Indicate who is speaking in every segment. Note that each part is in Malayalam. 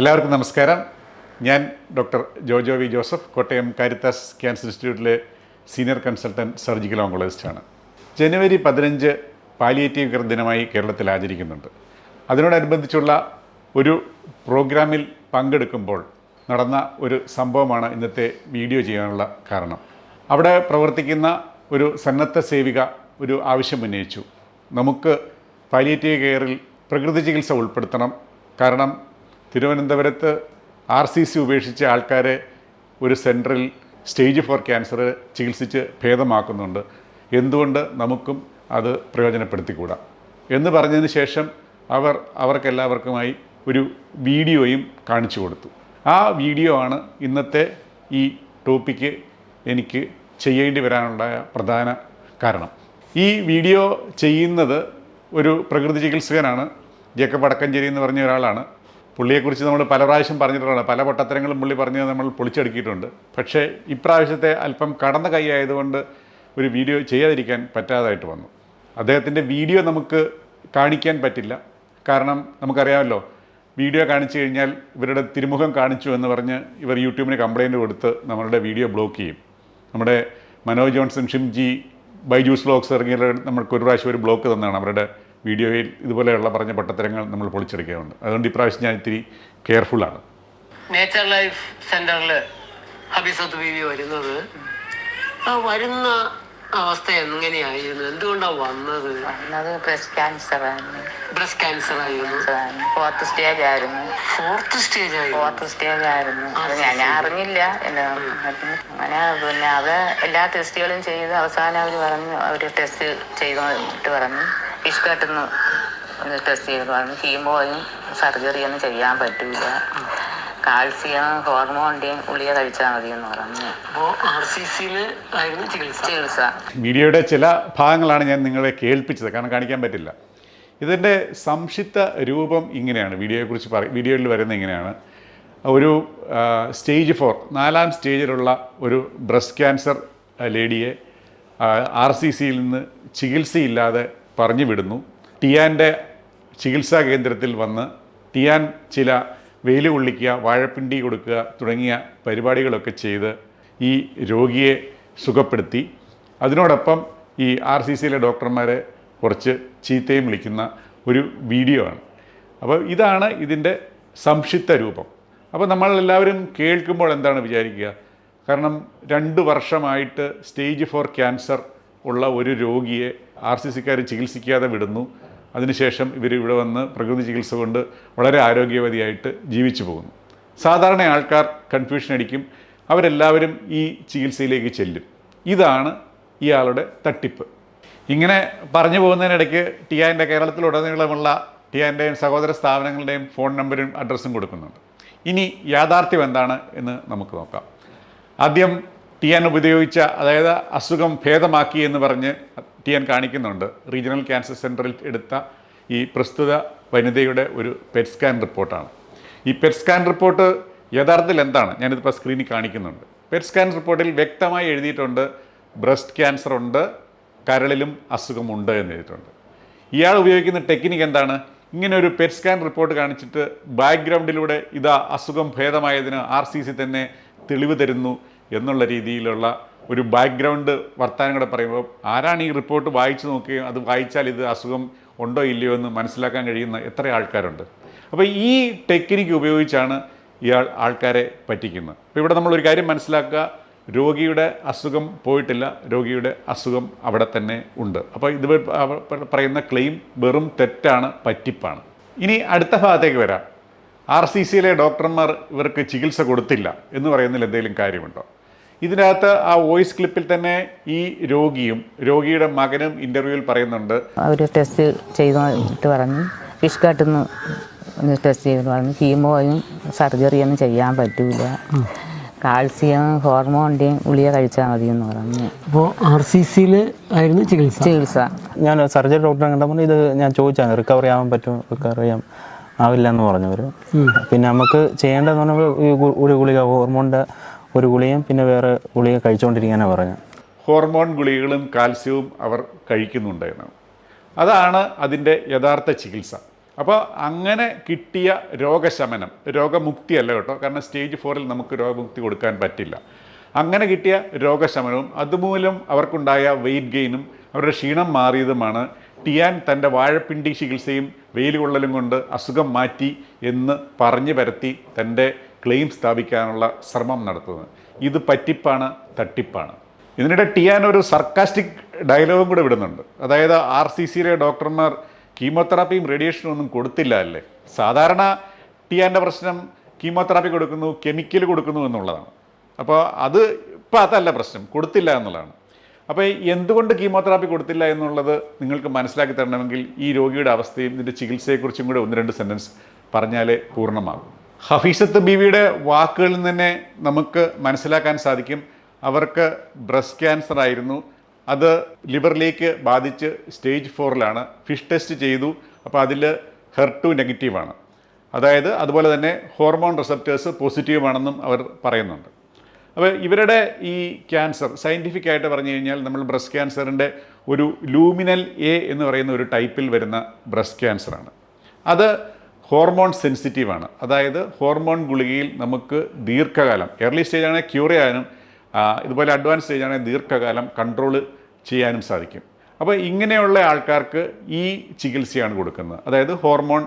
Speaker 1: എല്ലാവർക്കും നമസ്കാരം. ഞാൻ doctor Jojo V Joseph Kottayam Caritas cancer ഇൻസ്റ്റിറ്റ്യൂട്ടിലെ സീനിയർ കൺസൾട്ടന്റ് സർജിക്കൽ ഓങ്കോളജിസ്റ്റാണ് ജനുവരി പതിനഞ്ച് പാലിയേറ്റീവ് കെയർ ദിനമായി കേരളത്തിൽ ആചരിക്കുന്നുണ്ട്. അതിനോടനുബന്ധിച്ചുള്ള ഒരു പ്രോഗ്രാമിൽ പങ്കെടുക്കുമ്പോൾ നടന്ന ഒരു സംഭവമാണ് ഇന്നത്തെ വീഡിയോ ചെയ്യാനുള്ള കാരണം. അവിടെ പ്രവർത്തിക്കുന്ന ഒരു സന്നദ്ധ സേവിക ഒരു ആവശ്യം ഉന്നയിച്ചു. നമുക്ക് പാലിയേറ്റീവ് കെയറിൽ പ്രകൃതി ചികിത്സ ഉൾപ്പെടുത്തണം. കാരണം തിരുവനന്തപുരത്ത് ആർ സി സി ഉപേക്ഷിച്ച ആൾക്കാരെ ഒരു സെന്ററിൽ സ്റ്റേജ് ഫോർ ക്യാൻസർ ചികിത്സിച്ച് ഭേദമാക്കുന്നുണ്ട്. എന്തുകൊണ്ട് നമുക്കും അത് പ്രയോജനപ്പെടുത്തിക്കൂടാ? എന്ന് പറഞ്ഞതിന് ശേഷം അവർ അവർക്കെല്ലാവർക്കുമായി ഒരു വീഡിയോയും കാണിച്ചു കൊടുത്തു. ആ വീഡിയോ ആണ് ഇന്നത്തെ ഈ ടോപ്പിക്ക് എനിക്ക് ചെയ്യേണ്ടി വരാനുണ്ടായ പ്രധാന കാരണം. ഈ വീഡിയോ ചെയ്യുന്നത് ഒരു പ്രകൃതി ചികിത്സകനാണ്. ജേക്കബ് അടക്കഞ്ചേരി എന്ന് പറഞ്ഞ ഒരാളാണ്. പുള്ളിയെക്കുറിച്ച് നമ്മൾ പല പ്രാവശ്യം പറഞ്ഞിട്ടുള്ളതാണ്. പല പൊട്ടത്തരങ്ങളും പുള്ളി പറഞ്ഞത് നമ്മൾ പൊളിച്ചെടുക്കിയിട്ടുണ്ട്. പക്ഷേ ഇപ്രാവശ്യത്തെ അല്പം കടന്ന കൈ ആയതുകൊണ്ട് ഒരു വീഡിയോ ചെയ്യാതിരിക്കാൻ പറ്റാതായിട്ട് വന്നു. അദ്ദേഹത്തിന്റെ വീഡിയോ നമുക്ക് കാണിക്കാൻ പറ്റില്ല. കാരണം നമുക്കറിയാമല്ലോ വീഡിയോ കാണിച്ചു കഴിഞ്ഞാൽ ഇവരുടെ തിരുമുഖം കാണിച്ചു എന്ന് പറഞ്ഞ് ഇവർ യൂട്യൂബിന് കംപ്ലയിന്റ് കൊടുത്ത് നമ്മളുടെ വീഡിയോ ബ്ലോക്ക് ചെയ്യും. നമ്മുടെ മനോജ് ജോൺസൺ ഷിംജി ബൈജൂസ് ബ്ലോഗ്സ് ഇറങ്ങിയ നമ്മൾക്ക് ഒരു പ്രാവശ്യം ഒരു ബ്ലോക്ക് തന്നാണ് അവരുടെ വീഡിയോയിൽ ഇതുപോലെയുള്ള പറഞ്ഞ പട്ടത്തരങ്ങൾ നമ്മൾ പൊളിച്ചെടുക്കുകയുണ്ട് അതുകൊണ്ട് ഇപ്രാവശ്യം ഞാൻ ഇത്തിരി കെയർഫുള്ളാണ്
Speaker 2: നേച്ചർ ലൈഫ് സെന്ററിൽ ഹബീസത്ത് ബീവി വരുന്നത്. ആ വരുന്ന അവസ്ഥ എങ്ങനെയായിരുന്നു? എന്തുകൊണ്ടാണ് വന്നത്?
Speaker 3: വന്നത് ബ്രസ്റ്റ് ക്യാൻസർ ആയിരുന്നു.
Speaker 2: ബ്രസ്റ്റ് ക്യാൻസർ ആയിരുന്നു.
Speaker 3: ഫോർത്ത് സ്റ്റേജ് ആയിരുന്നു.
Speaker 2: ഫോർത്ത് സ്റ്റേജ് ആയിരുന്നു.
Speaker 3: ഫോർത്ത് സ്റ്റേജ് ആയിരുന്നു. അത് ഞാൻ ഞാൻ അറിഞ്ഞില്ല. എന്താ അങ്ങനെ പിന്നെ അത് എല്ലാ ടെസ്റ്റുകളും ചെയ്ത് അവസാനം അവർ പറഞ്ഞു അവർ ടെസ്റ്റ് ചെയ്തിട്ട് പറഞ്ഞു. ഫിഷ് കട്ടുന്നു ടെസ്റ്റ് ചെയ്ത് പറഞ്ഞു ഹീമോയും സർജറി ഒന്നും ചെയ്യാൻ പറ്റില്ല കാൽസ്യം ഹോർമോണിന്റെയും ഗുളിക കഴിച്ചാൽ മതി എന്ന് പറഞ്ഞു
Speaker 2: ചികിത്സ.
Speaker 1: വീഡിയോയുടെ ചില ഭാഗങ്ങളാണ് ഞാൻ നിങ്ങളെ കേൾപ്പിച്ചത്. കാരണം കാണിക്കാൻ പറ്റില്ല. ഇതിന്റെ സംക്ഷിപ്ത രൂപം ഇങ്ങനെയാണ്. വീഡിയോയെക്കുറിച്ച് പറ വീഡിയോയിൽ വരുന്ന ഇങ്ങനെയാണ്. ഒരു സ്റ്റേജ് ഫോർ നാലാം സ്റ്റേജിലുള്ള ഒരു ബ്രസ്റ്റ് ക്യാൻസർ ലേഡിയെ ആർ സി സിയിൽ നിന്ന് ചികിത്സയില്ലാതെ പറഞ്ഞു വിടുന്നു ടിയാന്റെ ചികിത്സാ കേന്ദ്രത്തിൽ വന്ന് ടിയാൻ ചില വെയിൽ കൊള്ളിക്കുക വാഴപ്പിണ്ടി കൊടുക്കുക തുടങ്ങിയ പരിപാടികളൊക്കെ ചെയ്ത് ഈ രോഗിയെ സുഖപ്പെടുത്തി. അതിനോടൊപ്പം ഈ ആർ സി സിയിലെ ഡോക്ടർമാരെ കുറച്ച് ചീത്തയും വിളിക്കുന്ന ഒരു വീഡിയോ ആണ്. അപ്പോൾ ഇതാണ് ഇതിന്റെ സംക്ഷിപ്ത രൂപം. അപ്പോൾ നമ്മളെല്ലാവരും കേൾക്കുമ്പോൾ എന്താണ് വിചാരിക്കുക? കാരണം രണ്ട് വർഷമായിട്ട് സ്റ്റേജ് ഫോർ ക്യാൻസർ ഉള്ള ഒരു രോഗിയെ ആർ സി സിക്കാർ ചികിത്സിക്കാതെ വിടുന്നു. അതിനുശേഷം ഇവർ ഇവിടെ വന്ന് പ്രകൃതി ചികിത്സ കൊണ്ട് വളരെ ആരോഗ്യവതിയായിട്ട് ജീവിച്ചു പോകുന്നു. സാധാരണ ആൾക്കാർ കൺഫ്യൂഷൻ അടിക്കും. അവരെല്ലാവരും ഈ ചികിത്സയിലേക്ക് ചെല്ലും. ഇതാണ് ഇയാളുടെ തട്ടിപ്പ്. ഇങ്ങനെ പറഞ്ഞു പോകുന്നതിനിടയ്ക്ക് ടിയാന്റെ കേരളത്തിലുടനീളമുള്ള ടിയാന്റെയും സഹോദര സ്ഥാപനങ്ങളുടെയും ഫോൺ നമ്പരും അഡ്രസ്സും കൊടുക്കുന്നുണ്ട്. ഇനി യാഥാർത്ഥ്യം എന്താണ് എന്ന് നമുക്ക് നോക്കാം. ആദ്യം ടിയാൻ ഉപയോഗിച്ച അതായത് അസുഖം ഭേദമാക്കി എന്ന് പറഞ്ഞ് ടിയാൻ കാണിക്കുന്നുണ്ട്. റീജിയണൽ ക്യാൻസർ സെന്ററിൽ എടുത്ത ഈ പ്രസ്തുത വനിതയുടെ ഒരു പെറ്റ് സ്കാൻ റിപ്പോർട്ടാണ്. ഈ പെറ്റ് സ്കാൻ റിപ്പോർട്ട് യഥാർത്ഥത്തിൽ എന്താണ്? ഞാനിതിപ്പോൾ സ്ക്രീനിൽ കാണിക്കുന്നുണ്ട്. പെറ്റ് സ്കാൻ റിപ്പോർട്ടിൽ വ്യക്തമായി എഴുതിയിട്ടുണ്ട് ബ്രസ്റ്റ് ക്യാൻസർ ഉണ്ട് കരളിലും അസുഖമുണ്ട് എന്ന് എഴുതിയിട്ടുണ്ട്. ഇയാൾ ഉപയോഗിക്കുന്ന ടെക്നിക്ക് എന്താണ്? ഇങ്ങനെ ഒരു പെറ്റ് സ്കാൻ റിപ്പോർട്ട് കാണിച്ചിട്ട് ബാക്ക്ഗ്രൗണ്ടിലൂടെ ഇതാ അസുഖം ഭേദമായതിന് ആർ സി സി തന്നെ തെളിവ് തരുന്നു. എന്നുള്ള രീതിയിലുള്ള ഒരു ബാക്ക്ഗ്രൗണ്ട് വർത്തമാനം കൂടെ പറയുമ്പോൾ ആരാണ് ഈ റിപ്പോർട്ട് വായിച്ചു നോക്കുകയും അത് വായിച്ചാൽ ഇത് അസുഖം ഉണ്ടോ ഇല്ലയോ എന്ന് മനസ്സിലാക്കാൻ കഴിയുന്ന എത്ര ആൾക്കാരുണ്ട്? അപ്പോൾ ഈ ടെക്നിക്ക് ഉപയോഗിച്ചാണ് ഇയാൾ ആൾക്കാരെ പറ്റിക്കുന്നത്. അപ്പോൾ ഇവിടെ നമ്മളൊരു കാര്യം മനസ്സിലാക്കുക രോഗിയുടെ അസുഖം പോയിട്ടില്ല രോഗിയുടെ അസുഖം അവിടെ തന്നെ ഉണ്ട്. അപ്പോൾ ഇത് പറയുന്ന ക്ലെയിം വെറും തെറ്റാണ് പറ്റിപ്പാണ്. ഇനി അടുത്ത ഭാഗത്തേക്ക് വരാം. ആർ സി സിയിലെ ഡോക്ടർമാർ ഇവർക്ക് ചികിത്സ കൊടുത്തില്ല എന്ന് പറയുന്നതിൽ എന്തെങ്കിലും കാര്യമുണ്ടോ? ഇതിനകത്ത് ആ വോയിസ് ക്ലിപ്പിൽ തന്നെ ഈ രോഗിയും രോഗിയുടെ മകനും ഇന്റർവ്യൂവിൽ പറയുന്നുണ്ട്.
Speaker 3: അവർ ടെസ്റ്റ് ചെയ്തിട്ട് പറഞ്ഞു. ഫിഷ് കട്ടുന്നു ടെസ്റ്റ് ചെയ്ത് പറഞ്ഞു. ഹീമോയും സർജറി ഒന്നും ചെയ്യാൻ പറ്റൂല. കാൽസ്യം ഹോർമോണിന്റെയും ഗുളിക കഴിച്ചാൽ മതി എന്ന് പറഞ്ഞു
Speaker 2: അപ്പോൾ ആർ സി സിയിൽ ആയിരുന്നു ചികിത്സ?
Speaker 3: ചികിത്സ.
Speaker 4: ഞാൻ സർജറി ഡോക്ടറെ കണ്ടപ്പോൾ ഇത് ഞാൻ ചോദിച്ചാണ് റിക്കവറി ആവാൻ പറ്റും റിക്കവറി ചെയ്യാൻ ആവില്ല എന്ന് പറഞ്ഞു അവർ പിന്നെ നമുക്ക് ചെയ്യേണ്ടതെന്ന് പറഞ്ഞാൽ ഒരു ഗുളിക ഹോർമോണിന്റെ ഒരു ഗുളിയും പിന്നെ വേറെ ഗുളിക കഴിച്ചുകൊണ്ടിരിക്കാനാണ് പറഞ്ഞത്
Speaker 1: ഹോർമോൺ ഗുളികകളും കാൽസ്യവും അവർ കഴിക്കുന്നുണ്ടായിരുന്നു അതാണ് അതിന്റെ യഥാർത്ഥ ചികിത്സ. അപ്പോൾ അങ്ങനെ കിട്ടിയ രോഗശമനം രോഗമുക്തി അല്ല കേട്ടോ കാരണം സ്റ്റേജ് ഫോറിൽ നമുക്ക് രോഗമുക്തി കൊടുക്കാൻ പറ്റില്ല. അങ്ങനെ കിട്ടിയ രോഗശമനവും അതുമൂലം അവർക്കുണ്ടായ വെയിറ്റ് ഗെയിനും അവരുടെ ക്ഷീണം മാറിയതുമാണ് ടിയാൻ തന്റെ വാഴപ്പിണ്ടി ചികിത്സയും വെയിൽ കൊള്ളലും കൊണ്ട് അസുഖം മാറ്റി എന്ന് പറഞ്ഞു പരത്തി തന്റെ ക്ലെയിം സ്ഥാപിക്കാനുള്ള ശ്രമം നടത്തുന്നത്. ഇത് പറ്റിപ്പാണ് തട്ടിപ്പാണ്. ഇതിനിടെ ടിയാൻ ഒരു സർക്കാസ്റ്റിക് ഡയലോഗും കൂടെ വിടുന്നുണ്ട്. അതായത് ആർ സി സിയിലെ ഡോക്ടർമാർ കീമോതെറാപ്പിയും റേഡിയേഷനും ഒന്നും കൊടുത്തില്ല അല്ലേ? സാധാരണ ടിയാന്റെ പ്രശ്നം കീമോതെറാപ്പി കൊടുക്കുന്നു കെമിക്കൽ കൊടുക്കുന്നു എന്നുള്ളതാണ്. അപ്പോൾ അത് ഇപ്പം അതല്ല പ്രശ്നം കൊടുത്തില്ല എന്നുള്ളതാണ്. അപ്പോൾ എന്തുകൊണ്ട് കീമോതെറാപ്പി കൊടുത്തില്ല എന്നുള്ളത് നിങ്ങൾക്ക് മനസ്സിലാക്കി തരണമെങ്കിൽ ഈ രോഗിയുടെ അവസ്ഥയും ഇതിന്റെ ചികിത്സയെക്കുറിച്ചും കൂടെ ഒന്ന് രണ്ട് സെന്റൻസ് പറഞ്ഞാലേ പൂർണമാകും. ഹഫീസത്ത് ബീവിയുടെ വാക്കുകളിൽ നിന്ന് തന്നെ നമുക്ക് മനസ്സിലാക്കാൻ സാധിക്കും. അവർക്ക് ബ്രസ്റ്റ് ക്യാൻസർ ആയിരുന്നു. അത് ലിവറിലേക്ക് ബാധിച്ച് സ്റ്റേജ് ഫോറിലാണ് ഫിഷ് ടെസ്റ്റ് ചെയ്തു. അപ്പോൾ അതിൽ ഹെർട്ടു നെഗറ്റീവാണ് അതായത് അതുപോലെ തന്നെ ഹോർമോൺ റിസപ്റ്റേഴ്സ് പോസിറ്റീവാണെന്നും അവർ പറയുന്നുണ്ട്. അപ്പോൾ ഇവരുടെ ഈ ക്യാൻസർ സയന്റിഫിക് ആയിട്ട് പറഞ്ഞു കഴിഞ്ഞാൽ നമ്മൾ ബ്രസ്റ്റ് ക്യാൻസറിന്റെ ഒരു ലൂമിനൽ എ എന്ന് പറയുന്ന ഒരു ടൈപ്പിൽ വരുന്ന ബ്രസ്റ്റ് ക്യാൻസറാണ് അത് ഹോർമോൺ സെൻസിറ്റീവാണ് അതായത് ഹോർമോൺ ഗുളികയിൽ നമുക്ക് ദീർഘകാലം എർലി സ്റ്റേജാണെങ്കിൽ ക്യൂർ ചെയ്യാനും ഇതുപോലെ അഡ്വാൻസ് സ്റ്റേജാണെങ്കിൽ ദീർഘകാലം കൺട്രോൾ ചെയ്യാനും സാധിക്കും. അപ്പോൾ ഇങ്ങനെയുള്ള ആൾക്കാർക്ക് ഈ ചികിത്സയാണ് കൊടുക്കുന്നത്. അതായത് ഹോർമോൺ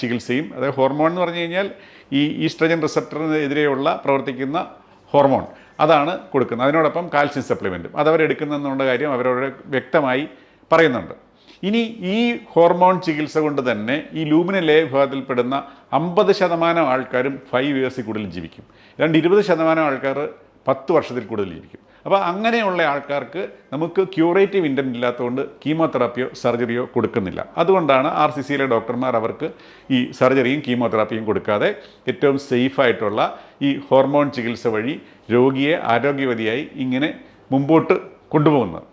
Speaker 1: ചികിത്സയും അതായത് ഹോർമോൺ എന്ന് പറഞ്ഞു കഴിഞ്ഞാൽ ഈ ഈസ്ട്രജൻ റിസപ്റ്ററിനെതിരെയുള്ള പ്രവർത്തിക്കുന്ന ഹോർമോൺ അതാണ് കൊടുക്കുന്നത്. അതിനോടൊപ്പം കാൽസ്യം സപ്ലിമെന്റും അതവരെടുക്കുന്നതെന്നുള്ള കാര്യം അവരോട് വ്യക്തമായി പറയുന്നുണ്ട്. ഇനി ഈ ഹോർമോൺ ചികിത്സ കൊണ്ട് തന്നെ ഈ ലൂമിനൽ ലേ വിഭാഗത്തിൽപ്പെടുന്ന അമ്പത് ശതമാനം ആൾക്കാരും ഫൈവ് ഇയേഴ്സിൽ കൂടുതൽ ജീവിക്കും. രണ്ട് ഇരുപത് ശതമാനം ആൾക്കാർ പത്ത് വർഷത്തിൽ കൂടുതൽ ജീവിക്കും. അപ്പോൾ അങ്ങനെയുള്ള ആൾക്കാർക്ക് നമുക്ക് ക്യൂറേറ്റീവ് ഇന്റന്റ് ഇല്ലാത്തതുകൊണ്ട് കീമോതെറാപ്പിയോ സർജറിയോ കൊടുക്കുന്നില്ല. അതുകൊണ്ടാണ് ആർ സി സിയിലെ ഡോക്ടർമാർ അവർക്ക് ഈ സർജറിയും കീമോതെറാപ്പിയും കൊടുക്കാതെ ഏറ്റവും സേഫായിട്ടുള്ള ഈ ഹോർമോൺ ചികിത്സ വഴി രോഗിയെ ആരോഗ്യവതിയായി ഇങ്ങനെ മുമ്പോട്ട് കൊണ്ടുപോകുന്നത്.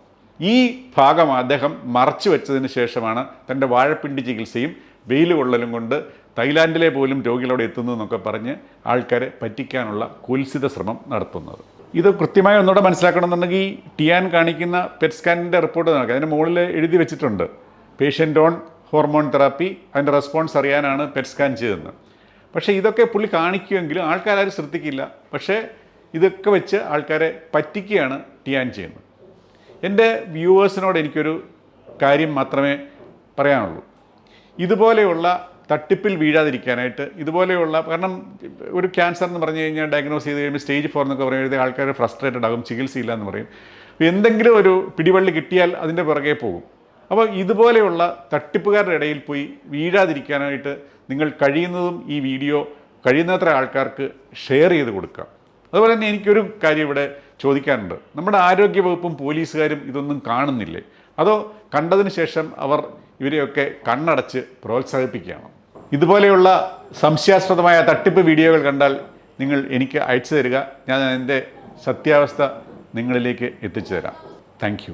Speaker 1: ഈ ഭാഗം അദ്ദേഹം മറച്ചു വെച്ചതിന് ശേഷമാണ് തന്റെ വാഴപ്പിണ്ടി ചികിത്സയും വെയിൽ കൊള്ളലും കൊണ്ട് തായ്ലാൻഡിലെ പോലും രോഗികളോട് എത്തുന്നു എന്നൊക്കെ പറഞ്ഞ് ആൾക്കാരെ പറ്റിക്കാനുള്ള കുൽസിത ശ്രമം നടത്തുന്നത്. ഇത് കൃത്യമായി ഒന്നുകൂടെ മനസ്സിലാക്കണമെന്നുണ്ടെങ്കിൽ ടിയാൻ കാണിക്കുന്ന പെറ്റ് സ്കാനിന്റെ റിപ്പോർട്ട് നോക്കുക അതിന് മുകളിൽ എഴുതി വെച്ചിട്ടുണ്ട്. പേഷ്യന്റ് ഓൺ ഹോർമോൺ തെറാപ്പി അതിന്റെ റെസ്പോൺസ് അറിയാനാണ് പെറ്റ് സ്കാൻ ചെയ്തതെന്ന്. പക്ഷേ ഇതൊക്കെ പുള്ളി കാണിക്കുമെങ്കിലും ആൾക്കാരും ശ്രദ്ധിക്കില്ല. പക്ഷേ ഇതൊക്കെ വെച്ച് ആൾക്കാരെ പറ്റിക്കുകയാണ് ടിയാൻ ചെയ്യുന്നത്. എന്റെ വ്യൂവേഴ്സിനോട് എനിക്കൊരു കാര്യം മാത്രമേ പറയാനുള്ളൂ. ഇതുപോലെയുള്ള തട്ടിപ്പിൽ വീഴാതിരിക്കാനായിട്ട് ഇതുപോലെയുള്ള കാരണം ഒരു ക്യാൻസർ എന്ന് പറഞ്ഞു കഴിഞ്ഞാൽ ഡയഗ്നോസ് ചെയ്ത് കഴിയുമ്പോൾ സ്റ്റേജ് ഫോർ എന്നൊക്കെ പറയുന്നത് ആൾക്കാർ ഫ്രസ്ട്രേറ്റഡ് ആകും ചികിത്സയില്ല എന്ന് പറയും. എന്തെങ്കിലും ഒരു പിടിവള്ളി കിട്ടിയാൽ അതിന്റെ പുറകെ പോകും. അപ്പോൾ ഇതുപോലെയുള്ള തട്ടിപ്പുകാരുടെ ഇടയിൽ പോയി വീഴാതിരിക്കാനായിട്ട് നിങ്ങൾ കഴിയുന്നതും ഈ വീഡിയോ കഴിയുന്നത്ര ആൾക്കാർക്ക് ഷെയർ ചെയ്ത് കൊടുക്കുക അതുപോലെ തന്നെ എനിക്കൊരു കാര്യം ഇവിടെ ചോദിക്കാനുണ്ട് നമ്മുടെ ആരോഗ്യ വകുപ്പും പോലീസുകാരും ഇതൊന്നും കാണുന്നില്ലേ? അതോ കണ്ടതിന് ശേഷം അവർ ഇവരെയൊക്കെ കണ്ണടച്ച് പ്രോത്സാഹിപ്പിക്കുകയാണ്? ഇതുപോലെയുള്ള സംശയാസ്പദമായ തട്ടിപ്പ് വീഡിയോകൾ കണ്ടാൽ നിങ്ങൾ എനിക്ക് അയച്ചു തരിക. ഞാൻ അതിന്റെ സത്യാവസ്ഥ നിങ്ങളിലേക്ക് എത്തിച്ചു തരാം. താങ്ക്